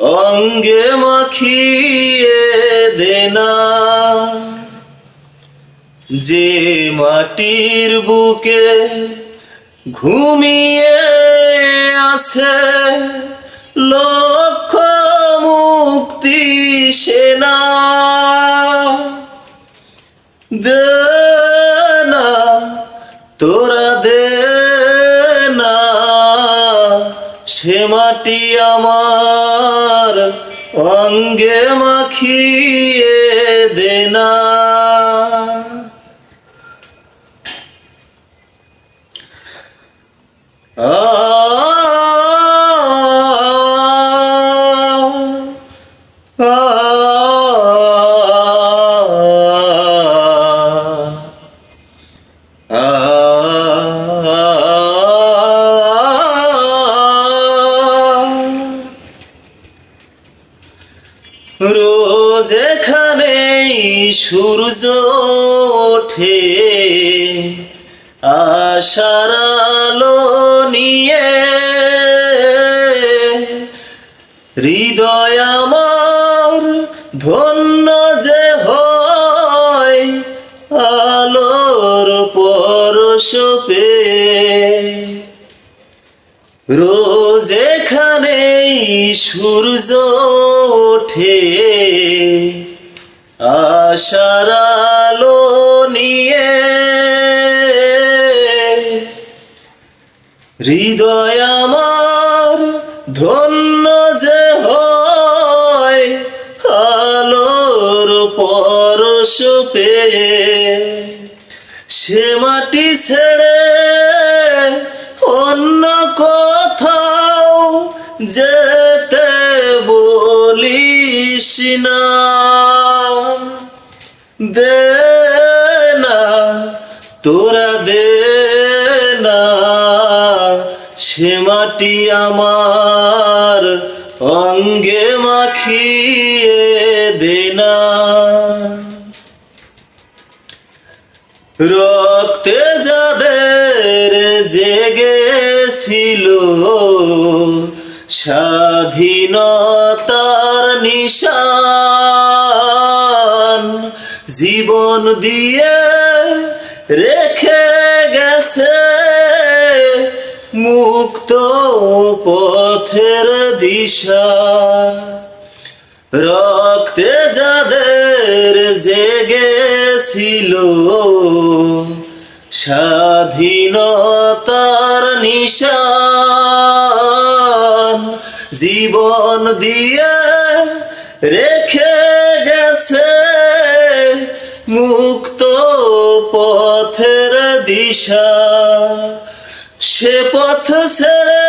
অঙ্গে মাখিয়ে দে না যে মাটির বুকে ঘুমিয়ে আছে, লক্ষ মুক্তি সেনা। দে না, তোরা দে সে মাটি আমার অঙ্গে মাখিয়ে দে না। আ রোজ এখানেই সূর্য ওঠে। আশার আলো নিয়ে হৃদয় আমার ধন্য যে হয়, আলোর পরশ পেয়ে রোজ এখানেই সূর্য ওঠে। আশার আলো নিয়ে হৃদয় আমার ধন্য যে হয়, আলোর পরশ পেয়ে। সে মাটি ছেড়ে যেতে বলিস না। দে না, তোরা দে না, সে আমার অঙ্গে মাখিয়ে দে না। রক্তে যাদের জেগেছিল স্বাধীনতার নিশান জীবন দিয়ে রেখে গেছে মুক্ত পথের দিশা। রক্তে যাদের জেগেছিল স্বাধীনতার নিশান জীবন দিয়ে রেখে গেছে মুক্ত পথের দিশা। সে পথ ছেড়ে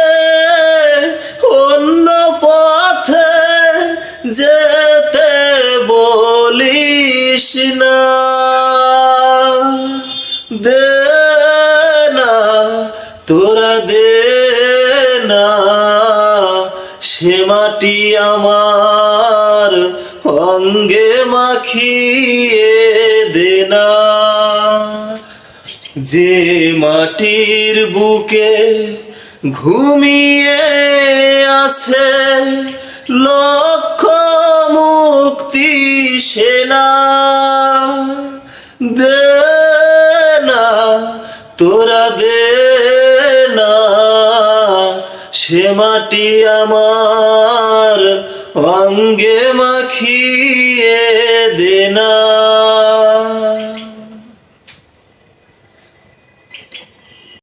অন্য পথে যেতে বলিস না। না, সে মাটি আমার অঙ্গে মাখিয়ে দে না। যে মাটির বুকে ঘুমিয়ে আছে লক্ষ মুক্তি সেনা সে মাটি আমার অঙ্গে মাখিয়ে দে না।